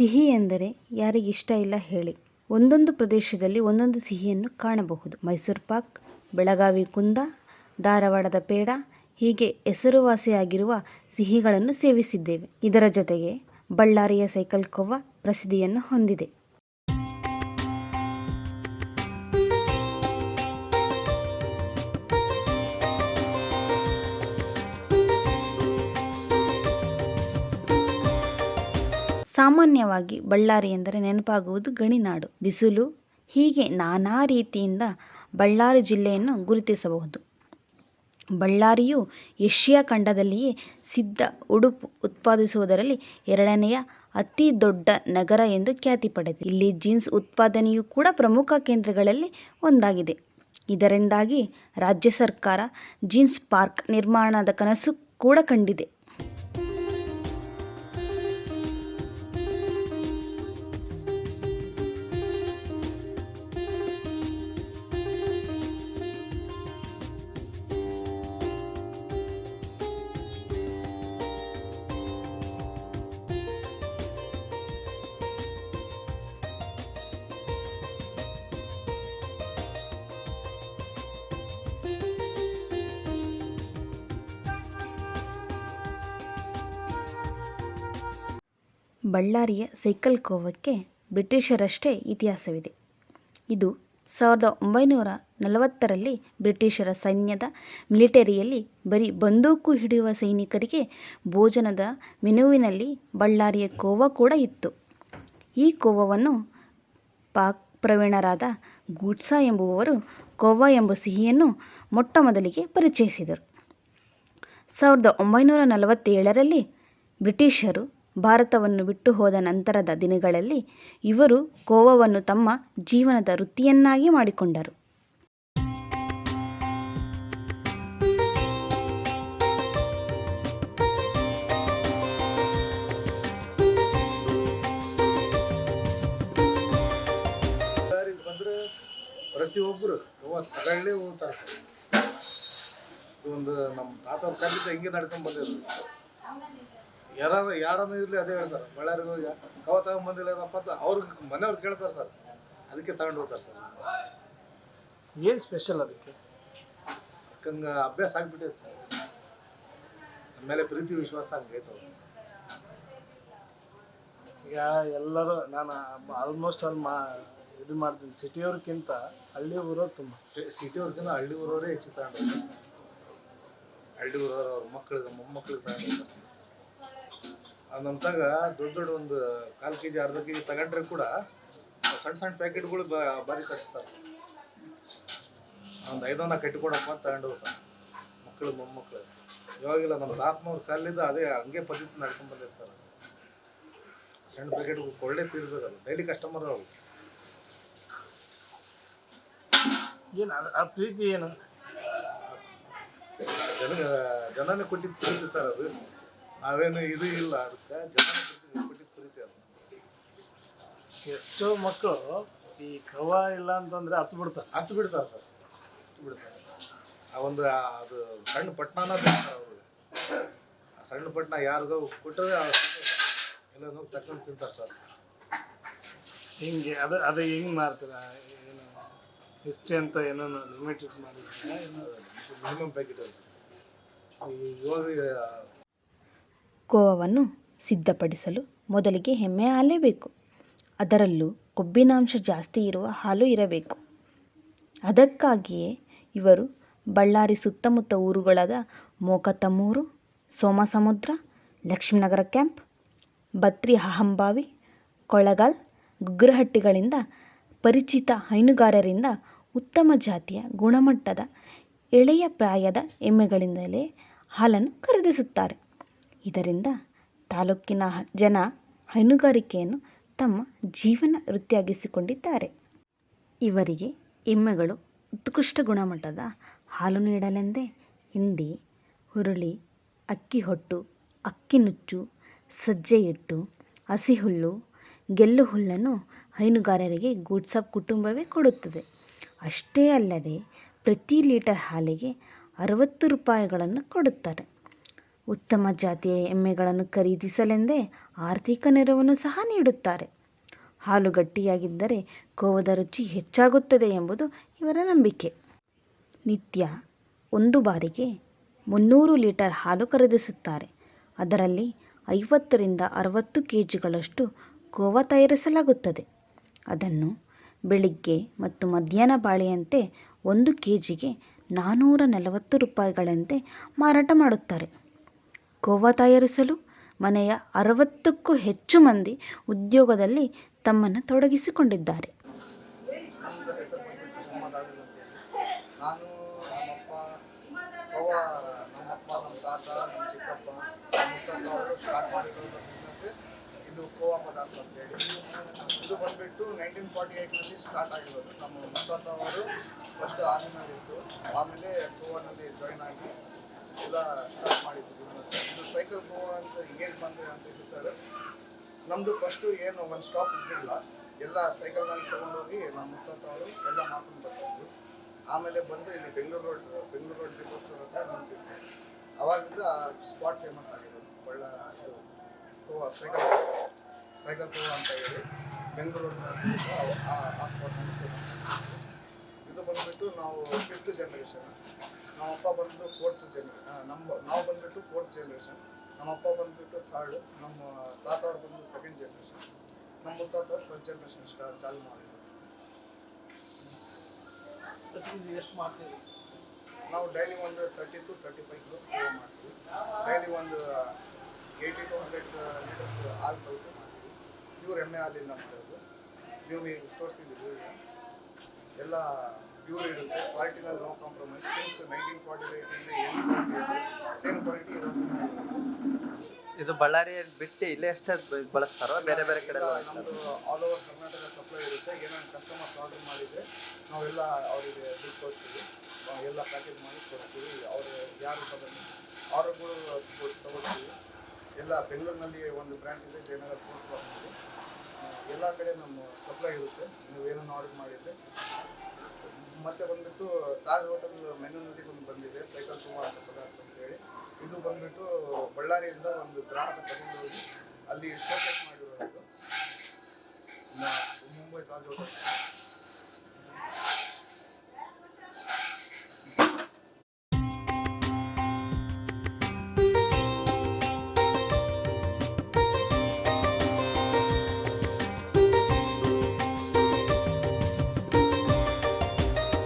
ಸಿಹಿ ಎಂದರೆ ಯಾರಿಗಿಷ್ಟ ಇಲ್ಲ ಹೇಳಿ. ಒಂದೊಂದು ಪ್ರದೇಶದಲ್ಲಿ ಒಂದೊಂದು ಸಿಹಿಯನ್ನು ಕಾಣಬಹುದು. ಮೈಸೂರು ಪಾಕ್, ಬೆಳಗಾವಿ ಕುಂದ, ಧಾರವಾಡದ ಪೇಡ, ಹೀಗೆ ಹೆಸರುವಾಸಿಯಾಗಿರುವ ಸಿಹಿಗಳನ್ನು ಸೇವಿಸಿದ್ದೇವೆ. ಇದರ ಜೊತೆಗೆ ಬಳ್ಳಾರಿಯ ಸೈಕಲ್ ಕೋವ ಪ್ರಸಿದ್ಧಿಯನ್ನು ಹೊಂದಿದೆ. ಸಾಮಾನ್ಯವಾಗಿ ಬಳ್ಳಾರಿ ಎಂದರೆ ನೆನಪಾಗುವುದು ಗಣಿನಾಡು. ಬಿಸಿಲು, ಹೀಗೆ ನಾನಾ ರೀತಿಯಿಂದ ಬಳ್ಳಾರಿ ಜಿಲ್ಲೆಯನ್ನು ಗುರುತಿಸಬಹುದು. ಬಳ್ಳಾರಿಯು ಏಷ್ಯಾ ಖಂಡದಲ್ಲಿಯೇ ಸಿದ್ಧ ಉಡುಪು ಉತ್ಪಾದಿಸುವುದರಲ್ಲಿ ಎರಡನೆಯ ಅತಿ ದೊಡ್ಡ ನಗರ ಎಂದು ಖ್ಯಾತಿ ಪಡೆದಿದೆ. ಇಲ್ಲಿ ಜೀನ್ಸ್ ಉತ್ಪಾದನೆಯು ಕೂಡ ಪ್ರಮುಖ ಕೇಂದ್ರಗಳಲ್ಲಿ ಒಂದಾಗಿದೆ. ಇದರಿಂದಾಗಿ ರಾಜ್ಯ ಸರ್ಕಾರ ಜೀನ್ಸ್ ಪಾರ್ಕ್ ನಿರ್ಮಾಣದ ಕನಸು ಕೂಡ ಕಂಡಿದೆ. ಬಳ್ಳಾರಿಯ ಸೈಕಲ್ ಕೋವಕ್ಕೆ ಬ್ರಿಟಿಷರಷ್ಟೇ ಇತಿಹಾಸವಿದೆ. ಇದು ಸಾವಿರದ ಒಂಬೈನೂರ ನಲವತ್ತರಲ್ಲಿ ಬ್ರಿಟಿಷರ ಸೈನ್ಯದ ಮಿಲಿಟರಿಯಲ್ಲಿ ಬರೀ ಬಂದೂಕು ಹಿಡಿಯುವ ಸೈನಿಕರಿಗೆ ಭೋಜನದ ಮೆನುವಿನಲ್ಲಿ ಬಳ್ಳಾರಿಯ ಕೋವ ಕೂಡ ಇತ್ತು. ಈ ಕೋವವನ್ನು ಪಾಕ್ ಪ್ರವೀಣರಾದ ಗೂಡ್ಸಾ ಎಂಬುವವರು ಕೋವ ಎಂಬ ಸಿಹಿಯನ್ನು ಮೊಟ್ಟ ಮೊದಲಿಗೆ ಪರಿಚಯಿಸಿದರು. ಸಾವಿರದ ಒಂಬೈನೂರ ನಲವತ್ತೇಳರಲ್ಲಿ ಬ್ರಿಟಿಷರು ಭಾರತವನ್ನು ಬಿಟ್ಟು ಹೋದ ನಂತರದ ದಿನಗಳಲ್ಲಿ ಇವರು ಗೋವಾವನ್ನು ತಮ್ಮ ಜೀವನದ ವೃತ್ತಿಯನ್ನಾಗಿ ಮಾಡಿಕೊಂಡರು. ಪ್ರತಿಯೊಬ್ಬರು ಹೋಗ್ತಾರೆ. ಒಂದು ನಮ್ಮ ತಾತ ಕಲಿತ ಹಿಂಗೆ ನಡ್ಕೊಂಡು ಬಂದಿದ್ರು ಯಾರ ಯಾರನ್ನು ಇರಲಿ ಅದೇ ಹೇಳ್ತಾರೆ. ಬಳ್ಳಾರಿಗೆ ಹೋಗಿ ಕವ ತಗೊಂಡ್ಬಂದಿಲ್ಲ ಏನಪ್ಪ ಅಂತ ಅವ್ರಿಗೆ ಮನೆಯವ್ರು ಕೇಳ್ತಾರೆ ಸರ್. ಅದಕ್ಕೆ ತಗೊಂಡು ಹೋಗ್ತಾರೆ ಸರ್. ಏನು ಸ್ಪೆಷಲ್ ಅದಕ್ಕೆ? ಹಂಗೆ ಅಭ್ಯಾಸ ಆಗಿಬಿಟ್ಟಿದೆ ಸರ್. ಆಮೇಲೆ ಪ್ರೀತಿ ವಿಶ್ವಾಸ ಹಂಗೈತೆ ಅವ್ರು ಈಗ ಎಲ್ಲರೂ ನಾನು ಆಲ್ಮೋಸ್ಟ್ ಅಲ್ಲಿ ಮಾ ಇದು ಮಾಡ್ತೀನಿ. ಸಿಟಿಯವ್ರಿಗಿಂತ ಹಳ್ಳಿ ಊರವ್ರು ತುಂಬ. ಸಿಟಿಯವ್ರಿಗಿಂತ ಹಳ್ಳಿ ಊರವರೇ ಹೆಚ್ಚು ತಗೊಂಡು ಹಳ್ಳಿ ಊರವ್ರು ಅವ್ರ ಮಕ್ಕಳಿಗೆ ಮೊಮ್ಮಕ್ಕಳಿಗೆ ತಗೊಂಡು ಹೋಗ್ತಾರೆ ತಾಗ ದೊಡ್ಡ ದೊಡ್ಡ ಒಂದು ಕಾಲು ಕೆ ಜಿ ಅರ್ಧ ಕೆ ಜಿ ತಗೊಂಡ್ರೆ ಕೂಡ ಸಣ್ಣ ಸಣ್ಣ ಪ್ಯಾಕೆಟ್ಗಳು ಬಾರಿ ಕಟ್ಸ್ತಾರೆ ಸರ್. ಒಂದು ಐದೊಂದು ಕಟ್ಟಿಕೊಡಪ್ಪ ತಗೊಂಡು ಹೋಗ್ತಾರೆ. ಮಕ್ಕಳು ಮೊಮ್ಮಕ್ಕಳು ಇವಾಗಿಲ್ಲ ನಮ್ಮ ತಾತನವ್ರ ಕಾಲಿಂದ ಅದೇ ಹಂಗೆ ಪದ್ಧತಿ ನಡ್ಕೊಂಡು ಬಂದೈತೆ ಸರ್. ಸಣ್ಣ ಪ್ಯಾಕೆಟ್ ಕೊಳ್ಳೆ ತೀರ್ಬೇಕಲ್ಲ ಡೈಲಿ ಕಸ್ಟಮರ್ ಅವ್ರು. ಏನು ಆ ಪ್ರೀತಿ ಏನು? ಜನ ಜನನೇ ಕೊಟ್ಟಿದ್ದು ಪ್ರೀತಿ ಸರ್ ಅದು. ನಾವೇನು ಇದು ಇಲ್ಲ ಅದಕ್ಕೆ ಜನ ಅದು ಎಷ್ಟೋ ಮಕ್ಕಳು ಈ ಕವ ಇಲ್ಲ ಅಂತಂದ್ರೆ ಹತ್ತು ಬಿಡ್ತಾರೆ. ಹತ್ತು ಬಿಡ್ತಾರೆ ಸರ್. ಹತ್ತು ಬಿಡ್ತಾರೆ. ಆ ಒಂದು ಅದು ಸಣ್ಣ ಪಟ್ಟಣನ ಬೇಕು ಅವ್ರಿಗೆ. ಆ ಸಣ್ಣ ಪಟ್ಟಣ ಯಾರಿಗೋ ಕೊಟ್ಟದೆ ಎಲ್ಲ ಹೋಗಿ ತಕೊಂಡು ತಿಂತಾರೆ ಸರ್. ಹಿಂಗೆ ಅದು ಅದು ಹೆಂಗೆ ಮಾಡ್ತೀರ? ಏನು ಇಷ್ಟೇ ಅಂತ ಏನೋ? ಲಿಮಿಟೆಡ್ ಮಾಡಿದ್ರೆ ಮಿನಿಮಮ್ ಪ್ಯಾಕೆಟ್ ಇವಾಗ ಕೋವವನ್ನು ಸಿದ್ಧಪಡಿಸಲು ಮೊದಲಿಗೆ ಹೆಮ್ಮೆ ಹಾಲೇ ಬೇಕು ಅದರಲ್ಲೂ ಕೊಬ್ಬಿನಾಂಶ ಜಾಸ್ತಿ ಇರುವ ಹಾಲು ಇರಬೇಕು. ಅದಕ್ಕಾಗಿಯೇ ಇವರು ಬಳ್ಳಾರಿ ಸುತ್ತಮುತ್ತ ಊರುಗಳಾದ ಮೋಕತಮೂರು ಸೋಮಸಮುದ್ರ, ಲಕ್ಷ್ಮೀನಗರ ಕ್ಯಾಂಪ್, ಬತ್ರಿ ಅಹಂಬಾವಿ, ಕೊಳಗಾಲ್, ಗುಗ್ರಹಟ್ಟಿಗಳಿಂದ ಪರಿಚಿತ ಹೈನುಗಾರರಿಂದ ಉತ್ತಮ ಜಾತಿಯ ಗುಣಮಟ್ಟದ ಎಳೆಯ ಪ್ರಾಯದ ಎಮ್ಮೆಗಳಿಂದಲೇ ಹಾಲನ್ನು ಖರೀದಿಸುತ್ತಾರೆ. ಇದರಿಂದ ತಾಲೂಕಿನ ಜನ ಹೈನುಗಾರಿಕೆಯನ್ನು ತಮ್ಮ ಜೀವನ ವೃತ್ತಿಯಾಗಿಸಿಕೊಂಡಿದ್ದಾರೆ. ಇವರಿಗೆ ಎಮ್ಮೆಗಳು ಉತ್ಕೃಷ್ಟ ಗುಣಮಟ್ಟದ ಹಾಲು ನೀಡಲೆಂದೇ ಹಿಂಡಿ ಹುರುಳಿ, ಅಕ್ಕಿ ಹೊಟ್ಟು, ಅಕ್ಕಿ ನುಚ್ಚು, ಸಜ್ಜೆ ಹಿಟ್ಟು, ಹಸಿ ಹುಲ್ಲು, ಗೆಲ್ಲು ಹುಲ್ಲನ್ನು ಹೈನುಗಾರರಿಗೆ ಗೂಡ್ಸಪ್ ಕುಟುಂಬವೇ ಕೊಡುತ್ತದೆ. ಅಷ್ಟೇ ಅಲ್ಲದೆ ಪ್ರತಿ ಲೀಟರ್ ಹಾಲಿಗೆ ಅರವತ್ತು ರೂಪಾಯಿಗಳನ್ನು ಕೊಡುತ್ತಾರೆ. ಉತ್ತಮ ಜಾತಿಯ ಎಮ್ಮೆಗಳನ್ನು ಖರೀದಿಸಲೆಂದೇ ಆರ್ಥಿಕ ನೆರವನ್ನು ಸಹ ನೀಡುತ್ತಾರೆ. ಹಾಲು ಗಟ್ಟಿಯಾಗಿದ್ದರೆ ಕೋವದ ರುಚಿ ಹೆಚ್ಚಾಗುತ್ತದೆ ಎಂಬುದು ಇವರ ನಂಬಿಕೆ. ನಿತ್ಯ ಒಂದು ಬಾರಿಗೆ ಮುನ್ನೂರು ಲೀಟರ್ ಹಾಲು ಖರೀದಿಸುತ್ತಾರೆ. ಅದರಲ್ಲಿ ಐವತ್ತರಿಂದ ಅರವತ್ತು ಕೆ ಜಿಗಳಷ್ಟು ಕೋವ ತಯಾರಿಸಲಾಗುತ್ತದೆ. ಅದನ್ನು ಬೆಳಿಗ್ಗೆ ಮತ್ತು ಮಧ್ಯಾಹ್ನ ಬಾಳೆಯಂತೆ ಒಂದು ಕೆ ಜಿಗೆ ನಾನ್ನೂರ ನಲವತ್ತು ರೂಪಾಯಿಗಳಂತೆ ಮಾರಾಟ ಮಾಡುತ್ತಾರೆ. ಕೋವಾ ತಯಾರಿಸಲು ಮನೆಯ ಅರವತ್ತಕ್ಕೂ ಹೆಚ್ಚು ಮಂದಿ ಉದ್ಯೋಗದಲ್ಲಿ ತಮ್ಮನ್ನು ತೊಡಗಿಸಿಕೊಂಡಿದ್ದಾರೆ. ಸ್ಟಾರ್ಟ್ ಆಗಿರೋದು. ನಮ್ಮ ಮುತ್ತಾತ ಅವರು ಫಸ್ಟ್ ಆರ್ಮಿನಲ್ಲಿತ್ತು ಆಮೇಲೆ ಕೋವಾನಲ್ಲಿ ಜಾಯ್ನ್ ಆಗಿ ಎಲ್ಲ ಮಾಡಿದ್ದು ಬಿಸ್ನೆಸ್ ಇದು ಸೈಕಲ್ ಕೋವಾ ಅಂತ ಹೇಗೆ ಬಂದಿದೆ ಅಂತ ಹೆಸರು ನಮ್ಮದು ಫಸ್ಟು ಏನು ಒಂದು ಸ್ಟಾಪ್ ಇದ್ದಿಲ್ಲ. ಎಲ್ಲ ಸೈಕಲ್ನಲ್ಲಿ ತೊಗೊಂಡೋಗಿ ನಮ್ಮ ಮುತ್ತಾತವರು ಅವರು ಎಲ್ಲ ಮಾಡ್ಕೊಂಡು ಬರ್ತಾಯಿದ್ರು ಆಮೇಲೆ ಬಂದು ಇಲ್ಲಿ ಬೆಂಗಳೂರು ರೋಡ್ ಬೆಂಗಳೂರು ರೋಡ್ ದೀಪೋತ್ಸವ ಹತ್ರ ನಿಂತಿದ್ರು ಅವಾಗಿಂದ ಸ್ಪಾಟ್ ಫೇಮಸ್ ಆಗಿರೋದು. ಒಳ್ಳೆ ಇದು ಸೈಕಲ್ ಸೈಕಲ್ ಗೋವಾ ಅಂತ ಹೇಳಿ ಬೆಂಗಳೂರು ರೋಡ್ನ ಸಿಗುತ್ತೆ ಆ ಆ ಸ್ಪಾಟ್ನಲ್ಲಿ ಫೇಮಸ್ ಇದು ಬಂದ್ಬಿಟ್ಟು ನಾವು ಫಿಫ್ತ್ ಜನ್ರೇಷನ್ ನಮ್ಮ ಅಪ್ಪ ಬಂದು ಫೋರ್ತ್ ಜನ್ರೇ ನಮ್ಮ, ನಾವು ಬಂದ್ಬಿಟ್ಟು ಫೋರ್ತ್ ಜನ್ರೇಷನ್ ನಮ್ಮಪ್ಪ ಬಂದ್ಬಿಟ್ಟು ಥರ್ಡ್ ನಮ್ಮ ತಾತ ಅವ್ರು ಬಂದು ಸೆಕೆಂಡ್ ಜನ್ರೇಷನ್ ನಮ್ಮ ಮುತ್ತಾತ ಫಸ್ಟ್ ಜನ್ರೇಷನ್ ಸ್ಟಾರ್ಟ್ ಚಾಲು ಮಾಡಿದ್ರು. ಎಷ್ಟು ಮಾಡ್ತೀವಿ ನಾವು ಡೈಲಿ ಒಂದು thirty two thirty five kilos khoa ಮಾಡ್ತೀವಿ. ಡೈಲಿ ಒಂದು ಏಯ್ಟಿ ಟು ಹಂಡ್ರೆಡ್ ಲೀಟರ್ಸ್ ಹಾಲು ಕಲಿತು ಮಾಡ್ತೀವಿ. ಇವ್ರು ಎಮ್ಮೆ ಹಾಲಿಂದ ಮಾಡೋದು. ನೀವು ಈಗ ತೋರಿಸ್ತಿದ್ದೀವಿ ಈಗ ಎಲ್ಲ ಪ್ಯೂರ್ ಇರುತ್ತೆ. ಕ್ವಾಲಿಟಿನಲ್ಲಿ no compromise since nineteen forty ಏಯ್ಟಿಂದ ಏನು ಕ್ವಾಲಿಟಿ ಇದೆ? ಸೇಮ್ ಕ್ವಾಲಿಟಿ ಇರೋದು ಇದು? ಬಳ್ಳಾರಿಯಲ್ಲಿ ಬಿಟ್ಟು ಇಲ್ಲೇ ಅಷ್ಟೇ ಬಳಸ್ತಾರೋ? ಬೇರೆ ಬೇರೆ ಕಡೆ ನಮ್ಮದು ಆಲ್ ಓವರ್ ಕರ್ನಾಟಕ ಸಪ್ಲೈ ಇರುತ್ತೆ. ಏನೇನು ಕಸ್ಟಮರ್ಸ್ ಆರ್ಡರ್ ಮಾಡಿದರೆ ನಾವೆಲ್ಲ ಅವರಿಗೆ ದುಡ್ಡು ಕೊಡ್ತೀವಿ. ಎಲ್ಲ ಪ್ಯಾಕೇಜ್ ಮಾಡಿ ಕೊಡ್ತೀವಿ. ಅವರು ಯಾರು ಬಂದು ಆರ್ಡರ್ಗಳು ತಗೊಳ್ತೀವಿ ಎಲ್ಲ ಬೆಂಗಳೂರಿನಲ್ಲಿ ಒಂದು ಬ್ರ್ಯಾಂಚ್ ಇದೆ ಜಯನಗರ ಫೋರ್ಟ್ ಬ್ಲಾಕ್ನಲ್ಲಿ ಎಲ್ಲ ಕಡೆ ನಮ್ಮ ಸಪ್ಲೈ ಇರುತ್ತೆ. ನೀವು ಏನನ್ನು ಆರ್ಡರ್ ಮಾಡಿದರೆ ಮತ್ತೆ ಬಂದ್ಬಿಟ್ಟು ತಾಜ್ ಹೋಟೆಲ್ ಮೆನುನಲ್ಲಿ ಒಂದು ಬಂದಿದೆ, ಸೈಕಲ್ ತುಂಬ ಅಂತ ಪದಾರ್ಥ ಅಂತೇಳಿ ಇದು ಬಂದ್ಬಿಟ್ಟು ಬಳ್ಳಾರಿಯಿಂದ ಒಂದು ಗ್ರಾಹಕ ತಗೊಂಡು ಹೋಗಿ ಅಲ್ಲಿ ಶೋಕೇಸ್ ಮಾಡಿರೋದು. ಮುಂಬೈ ತಾಜ್ ಹೋಟೆಲ್.